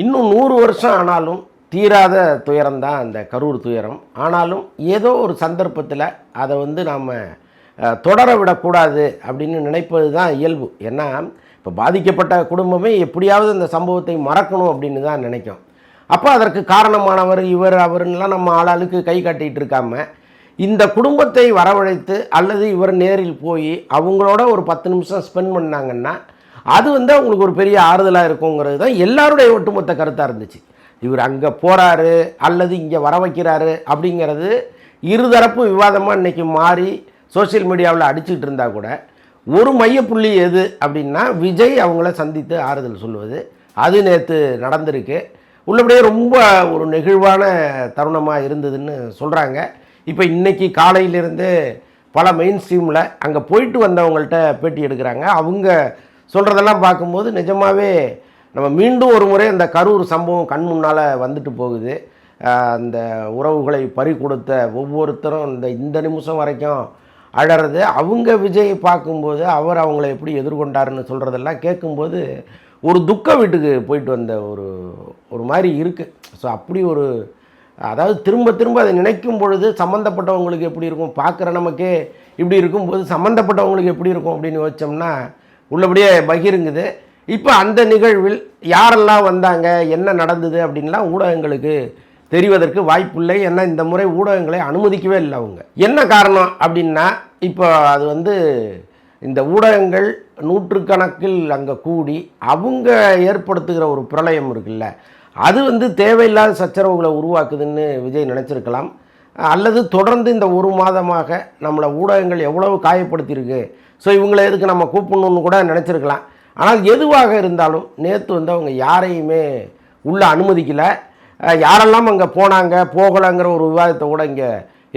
இன்னும் நூறு வருஷம் ஆனாலும் தீராத துயரம் தான் அந்த கரூர் துயரம். ஆனாலும் ஏதோ ஒரு சந்தர்ப்பத்தில் அதை வந்து நாம் தொடர விடக்கூடாது அப்படின்னு நினைப்பது தான் இயல்பு. ஏன்னா இப்போ பாதிக்கப்பட்ட குடும்பமே எப்படியாவது அந்த சம்பவத்தை மறக்கணும் அப்படின்னு தான் நினைக்கும். அப்போ அதற்கு காரணமானவர் இவர் அவருன்னெலாம் நம்ம ஆளாளுக்கு கை காட்டிகிட்டு இருக்காமல் இந்த குடும்பத்தை வரவழைத்து அல்லது இவர் நேரில் போய் அவங்களோட ஒரு பத்து நிமிஷம் ஸ்பெண்ட் பண்ணாங்கன்னா அது வந்து அவங்களுக்கு ஒரு பெரிய ஆறுதலாக இருக்குங்கிறது தான் எல்லாருடைய ஒட்டுமொத்த கருத்தாக இருந்துச்சு. இவர் அங்கே போகிறாரு அல்லது இங்கே வர வைக்கிறாரு அப்படிங்கிறது இருதரப்பு விவாதமாக இன்றைக்கி மாறி சோஷியல் மீடியாவில் அடிச்சுட்டு இருந்தால் கூட ஒரு மையப்புள்ளி எது அப்படின்னா விஜய் அவங்கள சந்தித்து ஆறுதல் சொல்லுவது. அது நேற்று நடந்திருக்கு. உள்ளபடியே ரொம்ப ஒரு நெகிழ்வான தருணமாக இருந்ததுன்னு சொல்கிறாங்க இப்போ இன்றைக்கி காலையிலேருந்து பல மெயின் ஸ்ட்ரீமில் அங்கே போயிட்டு வந்தவங்கள்ட்ட பேட்டி எடுக்கிறாங்க. அவங்க சொல்கிறதெல்லாம் பார்க்கும்போது நிஜமாகவே நம்ம மீண்டும் ஒரு முறை அந்த கரூர் சம்பவம் கண் முன்னால் வந்துட்டு போகுது. அந்த உறவுகளை பறி கொடுத்த ஒவ்வொருத்தரும் இந்த இந்த நிமிஷம் வரைக்கும் அழறது. அவங்க விஜயை பார்க்கும்போது அவர் அவங்கள எப்படி எதிர்கொண்டாருன்னு சொல்கிறதெல்லாம் கேட்கும்போது ஒரு துக்க வீட்டுக்கு போயிட்டு வந்த ஒரு ஒரு மாதிரி இருக்குது ஸோ அப்படி ஒரு அதாவது திரும்ப திரும்ப அதை நினைக்கும் பொழுது சம்மந்தப்பட்டவங்களுக்கு எப்படி இருக்கும்? பார்க்குற நமக்கே இப்படி இருக்கும்போது சம்மந்தப்பட்டவங்களுக்கு எப்படி இருக்கும் அப்படின்னு யோசிச்சோம்னா உள்ளபடியே பகிருங்குது. இப்போ அந்த நிகழ்வில் யாரெல்லாம் வந்தாங்க? என்ன நடந்தது? அப்படின்லாம் ஊடகங்களுக்கு தெரிவதற்கு வாய்ப்பில்லை. ஏன்னா இந்த முறை ஊடகங்களை அனுமதிக்கவே இல்லை அவங்க. என்ன காரணம் அப்படின்னா இப்போ அது வந்து இந்த ஊடகங்கள் நூற்றுக்கணக்கில் அங்கே கூடி அவங்க ஏற்படுத்துகிற ஒரு பிரளயம் இருக்குல்ல. அது வந்து தேவையில்லாத சச்சரவுகளை உருவாக்குதுன்னு விஜய் நினச்சிருக்கலாம். அல்லது தொடர்ந்து இந்த ஒரு மாதமாக நம்மளை ஊடகங்கள் எவ்வளவு காயப்படுத்தியிருக்கு. ஸோ இவங்களை எதுக்கு நம்ம கூப்பிடணுன்னு கூட நினச்சிருக்கலாம். ஆனால் எதுவாக இருந்தாலும் நேற்று வந்து அவங்க யாரையுமே உள்ளே அனுமதிக்கலை. யாரெல்லாம் அங்கே போனாங்க போகலைங்கிற ஒரு விவாதத்தை கூட இங்கே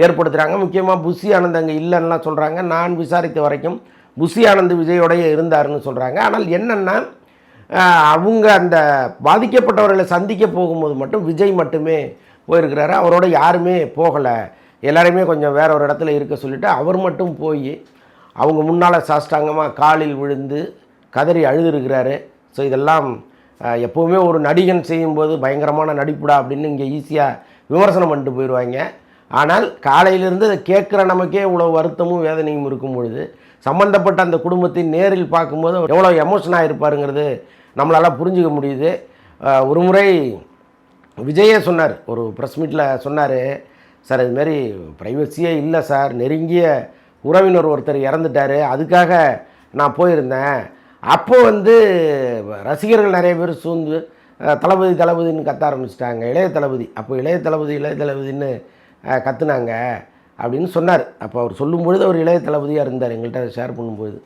ஏற்படுத்துகிறாங்க முக்கியமாக புஷி ஆனந்த் அங்கே இல்லைன்னுலாம் சொல்கிறாங்க நான் விசாரித்த வரைக்கும் புஷி ஆனந்த் விஜயோடைய இருந்தாருன்னு சொல்கிறாங்க ஆனால் என்னென்னா அவங்க அந்த பாதிக்கப்பட்டவர்களை சந்திக்க போகும்போது மட்டும் விஜய் மட்டுமே போயிருக்கிறாரு. அவரோட யாருமே போகலை. எல்லாருமே கொஞ்சம் வேற ஒரு இடத்துல இருக்க சொல்லிவிட்டு அவர் மட்டும் போய் அவங்க முன்னால் சாஷ்டாங்கமாக காலில் விழுந்து கதறி அழுதுருக்கிறாரு. ஸோ இதெல்லாம் எப்போவுமே ஒரு நடிகன் செய்யும்போது பயங்கரமான நடிப்புடா அப்படின்னு இங்கே ஈஸியாக விமர்சனம் பண்ணிட்டு போயிடுவாங்க ஆனால் காலையிலிருந்து அதை கேட்குற நமக்கே இவ்வளோ வருத்தமும் வேதனையும் இருக்கும் பொழுது சம்மந்தப்பட்ட அந்த குடும்பத்தை நேரில் பார்க்கும்போது எவ்வளோ எமோஷனாக இருப்பாருங்கிறது நம்மளால் புரிஞ்சுக்க முடியுது. ஒரு முறை விஜயே சொன்னார். ஒரு ப்ரெஸ் மீட்டில் சொன்னார் சார் இதுமாரி ப்ரைவசியே இல்லை சார். நெருங்கிய உறவினர் ஒருத்தர் இறந்துட்டார். அதுக்காக நான் போயிருந்தேன். அப்போ வந்து ரசிகர்கள் நிறைய பேர் சூழ்ந்து தளபதி தளபதின்னு கத்த ஆரம்பிச்சிட்டாங்க. இளைய தளபதி. அப்போ இளைய தளபதி இளைய தளபதின்னு கத்துனாங்க அப்படின்னு சொன்னார். அப்போ அவர் சொல்லும்பொழுது அவர் இளைய தளபதியாக இருந்தார். எங்கள்கிட்ட ஷேர் பண்ணும்போது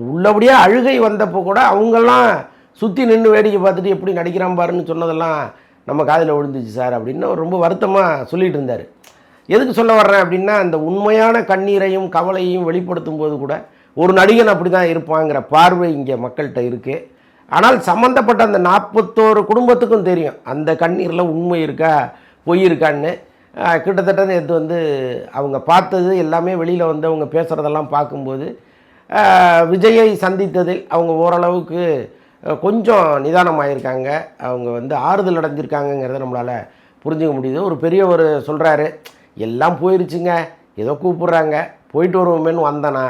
உள்ளபடியாக அழுகை வந்தப்போ கூட அவங்கெல்லாம் சுற்றி நின்று வேடிக்கை பார்த்துட்டு எப்படி நடிக்கிறான் பாருன்னு சொன்னதெல்லாம் நம்ம காதில் விழுந்துச்சு சார் அப்படின்னு ரொம்ப வருத்தமாக சொல்லிட்டு இருந்தார். எதுக்கு சொல்ல வர்றேன் அப்படின்னா அந்த உண்மையான கண்ணீரையும் கவலையும் வெளிப்படுத்தும் போது கூட ஒரு நடிகன் அப்படி தான் இருப்பாங்கிற பார்வை இங்கே மக்கள்கிட்ட இருக்குது ஆனால் சம்மந்தப்பட்ட அந்த நாற்பத்தோரு குடும்பத்துக்கும் தெரியும் அந்த கண்ணீரில் உண்மை இருக்கா பொய் இருக்கான்னு. கிட்டத்தட்ட நேற்று வந்து அவங்க பார்த்தது எல்லாமே வெளியில் வந்து அவங்க பேசுகிறதெல்லாம் பார்க்கும்போது விஜயை சந்தித்ததில் அவங்க ஓரளவுக்கு கொஞ்சம் நிதானமாகிருக்காங்க அவங்க வந்து ஆறுதல் அடைஞ்சிருக்காங்கங்கிறத நம்மளால் புரிஞ்சுக்க முடியுது. ஒரு பெரியவர் சொல்கிறாரு எல்லாம் போயிருச்சுங்க. ஏதோ கூப்பிட்றாங்க. போயிட்டு வருவோமேன்னு வந்தேனா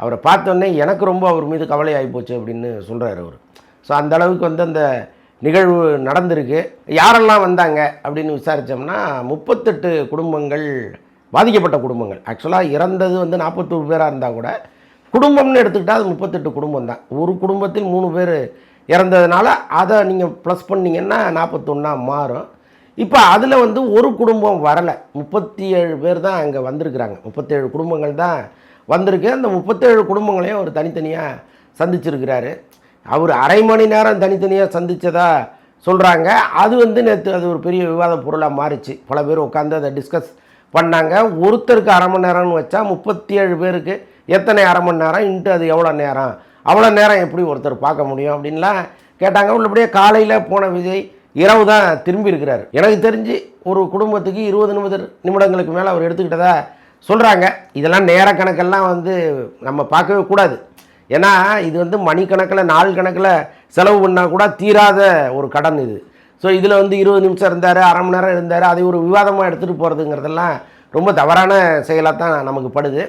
அவரை பார்த்தோன்னே எனக்கு ரொம்ப அவர் மீது கவலை ஆகிப்போச்சு அப்படின்னு சொல்கிறாரு அவர். ஸோ அந்த அளவுக்கு வந்து அந்த நிகழ்வு நடந்திருக்கு. யாரெல்லாம் வந்தாங்க? அப்படின்னு விசாரித்தோம்னா முப்பத்தெட்டு குடும்பங்கள் பாதிக்கப்பட்ட குடும்பங்கள். ஆக்சுவலாக இறந்தது வந்து நாற்பத்தோரு பேராக இருந்தால் கூட குடும்பம்னு எடுத்துக்கிட்டால் அது முப்பத்தெட்டு குடும்பம் தான் ஒரு குடும்பத்தில் மூணு பேர் இறந்ததுனால அதை நீங்கள் ப்ளஸ் பண்ணிங்கன்னா நாற்பத்தொன்னா மாறும். இப்போ அதில் வந்து ஒரு குடும்பம் வரலை. முப்பத்தி ஏழு பேர் தான் அங்கே வந்திருக்கிறாங்க. முப்பத்தேழு குடும்பங்கள் தான் வந்திருக்கு. அந்த முப்பத்தேழு குடும்பங்களையும் அவர் தனித்தனியாக சந்திச்சிருக்கிறாரு. அவர் அரை மணி நேரம் தனித்தனியாக சந்தித்ததாக சொல்கிறாங்க அது வந்து நேற்று அது ஒரு பெரிய விவாத பொருளாக மாறிச்சு. பல பேர் உட்காந்து அதை டிஸ்கஸ் பண்ணாங்க. ஒருத்தருக்கு அரை மணி நேரம்னு வச்சா முப்பத்தி ஏழு பேருக்கு எத்தனை அரை மணி நேரம்? இன்ட்டு அது எவ்வளோ நேரம்? அவ்வளோ நேரம் எப்படி ஒருத்தர் பார்க்க முடியும் அப்படின்லாம் கேட்டாங்க. உள்ளபடியே காலையில் போன விஜய் இரவு தான் திரும்பி இருக்கிறார். எனக்கு தெரிஞ்சு ஒரு குடும்பத்துக்கு இருபது நிமிட நிமிடங்களுக்கு மேலே அவர் எடுத்துக்கிட்டதா சொல்கிறாங்க இதெல்லாம் நேர கணக்கெல்லாம் வந்து நம்ம பார்க்கவே கூடாது. ஏன்னா இது வந்து மணிக்கணக்கில் நாள் கணக்கில் செலவு பண்ணால் கூட தீராத ஒரு கடன் இது. ஸோ இதில் வந்து இருபது நிமிஷம் இருந்தார் அரை மணி நேரம் இருந்தார் அதை ஒரு விவாதமாக எடுத்துகிட்டு போகிறதுங்கிறதெல்லாம் ரொம்ப தவறான செயலாக தான் நமக்கு படுது.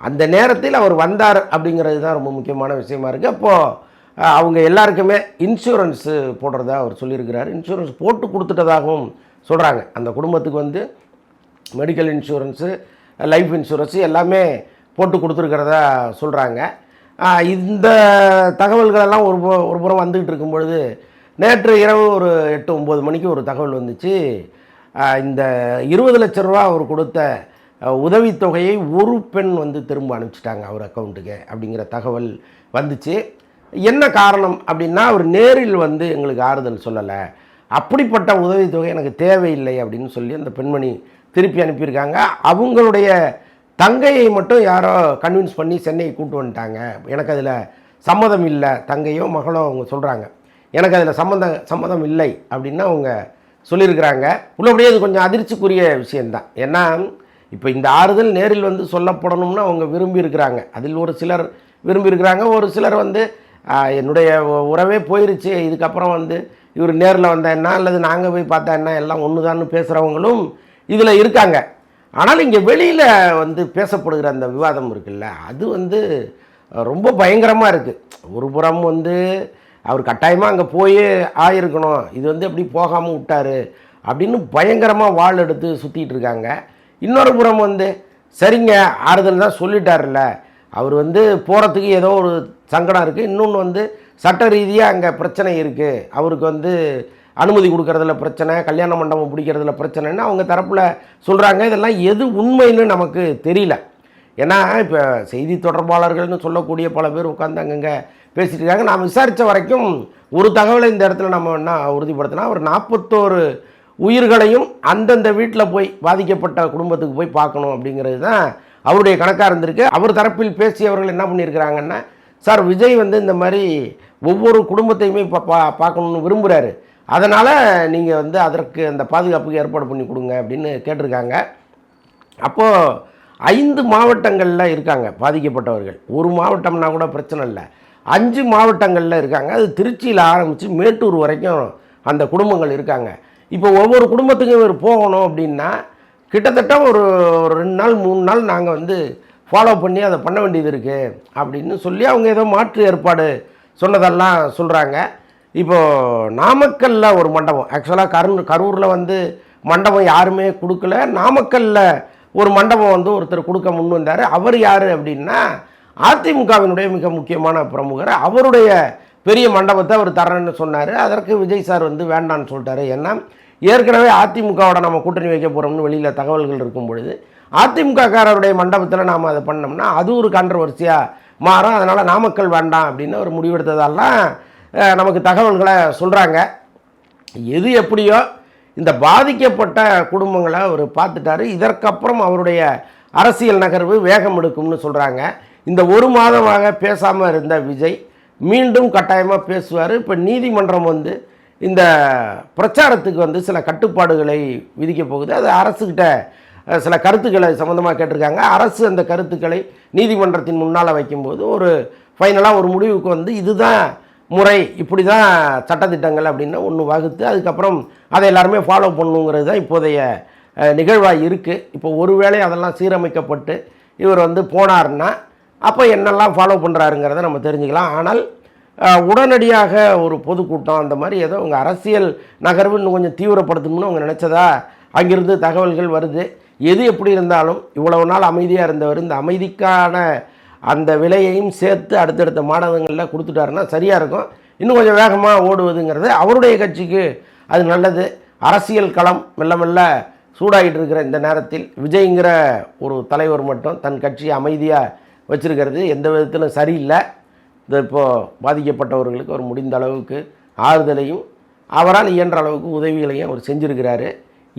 அந்த நேரத்தில் அவர் வந்தார் அப்படிங்கிறது தான் ரொம்ப முக்கியமான விஷயமா இருக்குது அப்போது அவங்க எல்லாருக்குமே இன்சூரன்ஸு போடுறதா அவர் சொல்லியிருக்கிறார். இன்சூரன்ஸ் போட்டு கொடுத்துட்டதாகவும் சொல்கிறாங்க அந்த குடும்பத்துக்கு வந்து மெடிக்கல் இன்சூரன்ஸு லைஃப் இன்சூரன்ஸு எல்லாமே போட்டு கொடுத்துருக்கிறதா சொல்கிறாங்க இந்த தகவல்களெல்லாம் ஒரு ஒரு புறம் வந்துக்கிட்டு இருக்கும் பொழுது நேற்று இரவு ஒரு எட்டு ஒம்பது மணிக்கு ஒரு தகவல் வந்துச்சு. இந்த இருபது லட்ச ரூபா அவர் கொடுத்த உதவித்தொகையை ஒரு பெண் வந்து திரும்ப அனுப்பிச்சிட்டாங்க அவர் அக்கௌண்ட்டுக்கு அப்படிங்கிற தகவல் வந்துச்சு. என்ன காரணம் அப்படின்னா அவர் நேரில் வந்து எங்களுக்கு ஆறுதல் சொல்லலை. அப்படிப்பட்ட உதவித்தொகை எனக்கு தேவையில்லை அப்படின்னு சொல்லி அந்த பெண்மணி திருப்பி அனுப்பியிருக்காங்க. அவங்களுடைய தங்கையை மட்டும் யாரோ கன்வின்ஸ் பண்ணி சென்னையை கூட்டு வந்துட்டாங்க. எனக்கு அதில் சம்மதம் இல்லை தங்கையோ மகளோ அவங்க சொல்கிறாங்க எனக்கு அதில் சம்மந்த சம்மதம் இல்லை அப்படின்னு அவங்க சொல்லியிருக்கிறாங்க. உள்ளபடியே அது கொஞ்சம் அதிர்ச்சிக்குரிய விஷயந்தான் ஏன்னா இப்போ இந்த ஆறுதல் நேரில் வந்து சொல்லப்படணும்னு அவங்க விரும்பி இருக்கிறாங்க அதில் ஒரு சிலர் விரும்பி இருக்கிறாங்க ஒரு சிலர் வந்து என்னுடைய உறவே போயிருச்சு. இதுக்கப்புறம் வந்து இவர் நேரில் வந்தால் என்ன? அல்லது நாங்கள் போய் பார்த்தா என்ன? எல்லாம் ஒன்று பேசுகிறவங்களும் இதில் இருக்காங்க. ஆனால் இங்கே வெளியில் வந்து பேசப்படுகிற அந்த விவாதம் இருக்குல்ல அது வந்து ரொம்ப பயங்கரமாக இருக்குது ஒரு புறம் வந்து அவர் கட்டாயமாக அங்கே போய் ஆயிருக்கணும். இது வந்து எப்படி போகாமல் விட்டாரு? அப்படின்னு பயங்கரமாக வாள் எடுத்து சுற்றிட்டு இருக்காங்க. இன்னொரு புறம் வந்து சரிங்க ஆறுதல் தான் சொல்லிட்டாருல்ல. அவர் வந்து போகிறதுக்கு ஏதோ ஒரு சங்கடம் இருக்குது இன்னொன்று வந்து சட்ட ரீதியாக அங்கே பிரச்சனை இருக்குது அவருக்கு வந்து அனுமதி கொடுக்கறதுல பிரச்சனை கல்யாண மண்டபம் பிடிக்கிறதுல பிரச்சனைன்னு அவங்க தரப்பில் சொல்கிறாங்க இதெல்லாம் எது உண்மைன்னு நமக்கு தெரியல. ஏன்னா இப்போ செய்தி தொடர்பாளர்கள்னு சொல்லக்கூடிய பல பேர் உட்காந்து அங்கங்கே பேசிட்டு இருக்காங்க. நான் விசாரித்த வரைக்கும் ஒரு தகவலை இந்த இடத்துல நம்ம என்ன உறுதிப்படுத்தினா ஒரு நாற்பத்தோரு உயிர்களையும் அந்தந்த வீட்டில் போய் பாதிக்கப்பட்ட குடும்பத்துக்கு போய் பார்க்கணும் அப்படிங்கிறது தான் அவருடைய கணக்காக இருந்திருக்கு. அவர் தரப்பில் பேசியவர்கள் என்ன பண்ணியிருக்கிறாங்கன்னா சார் விஜய் வந்து இந்த மாதிரி ஒவ்வொரு குடும்பத்தையுமே இப்போ பா பார்க்கணுன்னு விரும்புகிறாரு அதனால் நீங்கள் வந்து அதற்கு அந்த பாதுகாப்புக்கு ஏற்பாடு பண்ணி கொடுங்க அப்படின்னு கேட்டிருக்காங்க. அப்போது ஐந்து மாவட்டங்களில் இருக்காங்க பாதிக்கப்பட்டவர்கள். ஒரு மாவட்டம்னா கூட பிரச்சனை இல்லை. அஞ்சு மாவட்டங்களில் இருக்காங்க. அது திருச்சியில் ஆரம்பித்து மேட்டூர் வரைக்கும் அந்த குடும்பங்கள் இருக்காங்க. இப்போ ஒவ்வொரு குடும்பத்துக்கும் இவர் போகணும் அப்படின்னா கிட்டத்தட்ட ஒரு ஒரு ரெண்டு நாள் மூணு நாள் நாங்கள் வந்து ஃபாலோ பண்ணி அதை பண்ண வேண்டியது இருக்குது அப்படின்னு சொல்லி அவங்க ஏதோ மாற்று ஏற்பாடு சொன்னதெல்லாம் சொல்கிறாங்க இப்போது நாமக்கல்லில் ஒரு மண்டபம் ஆக்சுவலாக கரூர் கரூரில் வந்து மண்டபம் யாருமே கொடுக்கல. நாமக்கல்லில் ஒரு மண்டபம் வந்து ஒருத்தர் கொடுக்க முன் வந்தார். அவர் யார் அப்படின்னா அதிமுகவினுடைய மிக முக்கியமான பிரமுகர். அவருடைய பெரிய மண்டபத்தை அவர் தரேன்னு சொன்னார். அதற்கு விஜய் சார் வந்து வேண்டான்னு சொல்லிட்டாரு. ஏன்னா ஏற்கனவே அதிமுகவோட நம்ம கூட்டணி வைக்க போகிறோம்னு வெளியில் தகவல்கள் இருக்கும் பொழுது அதிமுகக்காரருடைய மண்டபத்தில் நாம் அதை பண்ணோம்னா அது ஒரு கான்ட்ரவர்சியாக மாறும். அதனால் நாமக்கல் வேண்டாம் அப்படின்னு ஒரு முடிவெடுத்ததாலாம் நமக்கு தகவல்களை சொல்கிறாங்க எது எப்படியோ இந்த பாதிக்கப்பட்ட குடும்பங்களை அவர் பார்த்துட்டாரு. இதற்கப்புறம் அவருடைய அரசியல் நகர்வு வேகம் எடுக்கும்னு சொல்கிறாங்க இந்த ஒரு மாதமாக பேசாமல் இருந்த விஜய் மீண்டும் கட்டாயமாக பேசுவார். இப்போ நீதிமன்றம் வந்து இந்த பிரச்சாரத்துக்கு வந்து சில கட்டுப்பாடுகளை விதிக்க போகுது. அது அரசுக்கிட்ட சில கருத்துக்களை சம்மந்தமாக கேட்டிருக்காங்க. அரசு அந்த கருத்துக்களை நீதிமன்றத்தின் முன்னால் வைக்கும்போது ஒரு ஃபைனலாக ஒரு முடிவுக்கு வந்து இதுதான் முறை இப்படி தான் சட்டத்திட்டங்கள் அப்படின்னு ஒன்று வகுத்து அதுக்கப்புறம் அதை எல்லாருமே ஃபாலோ பண்ணுங்கிறது தான் இப்போதைய நிகழ்வாக இருக்குது இப்போ ஒருவேளை அதெல்லாம் சீரமைக்கப்பட்டு இவர் வந்து போனாருன்னா அப்போ என்னெல்லாம் ஃபாலோ பண்ணுறாருங்கிறத நம்ம தெரிஞ்சுக்கலாம். ஆனால் உடனடியாக ஒரு பொதுக்கூட்டம் அந்த மாதிரி ஏதோ உங்கள் அரசியல் நகர்வு இன்னும் கொஞ்சம் தீவிரப்படுத்தணும்னு அவங்க நினச்சதா? அங்கிருந்து தகவல்கள் வருது. எது எப்படி இருந்தாலும் இவ்வளவு நாள் அமைதியாக இருந்தவர் இந்த அமைதிக்கான அந்த விலையையும் சேர்த்து அடுத்தடுத்த மாநிலங்களில் கொடுத்துட்டாருன்னா சரியாக இருக்கும். இன்னும் கொஞ்சம் வேகமாக ஓடுவதுங்கிறது அவருடைய கட்சிக்கு அது நல்லது. அரசியல் களம் மெல்ல மெல்ல சூடாகிட்டு இருக்கிற இந்த நேரத்தில் விஜய்ங்கிற ஒரு தலைவர் மட்டும் தன் கட்சி அமைதியாக வச்சுருக்கிறது. எந்த விதத்திலும் சரியில்லை. இந்த இப்போது பாதிக்கப்பட்டவர்களுக்கு அவர் முடிந்த அளவுக்கு ஆறுதலையும் அவரால் இயன்ற அளவுக்கு உதவிகளையும் அவர் செஞ்சுருக்கிறாரு.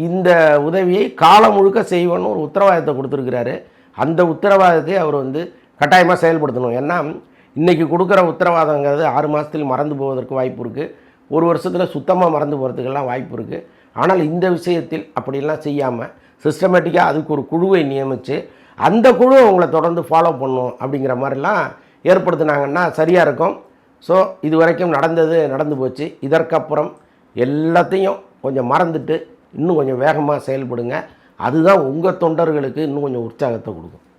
இந்த உதவியை காலம் முழுக்க செய்வோன்னு ஒரு உத்தரவாதத்தை கொடுத்துருக்கிறாரு. அந்த உத்தரவாதத்தை அவர் வந்து கட்டாயமாக செயல்படுத்தணும். ஏன்னா இன்றைக்கி கொடுக்குற உத்தரவாதங்கிறது ஆறு மாதத்தில் மறந்து போவதற்கு வாய்ப்பு இருக்குது ஒரு வருஷத்தில் சுத்தமாக மறந்து போகிறதுக்கெல்லாம் வாய்ப்பு இருக்குது ஆனால் இந்த விஷயத்தில் அப்படிலாம் செய்யாமல் சிஸ்டமேட்டிக்காக அதுக்கு ஒரு குழுவை நியமித்து அந்த குழு அவங்கள தொடர்ந்து ஃபாலோ பண்ணும் அப்படிங்கிற மாதிரிலாம் ஏற்படுத்தினாங்கன்னா சரியாக இருக்கும். ஸோ இது வரைக்கும் நடந்தது நடந்து போச்சு. இதற்கப்புறம் எல்லாத்தையும் கொஞ்சம் மறந்துட்டு இன்னும் கொஞ்சம் வேகமாக செயல்படுங்க. அதுதான் உங்கள் தொண்டர்களுக்கு இன்னும் கொஞ்சம் உற்சாகத்தை கொடுக்கும்.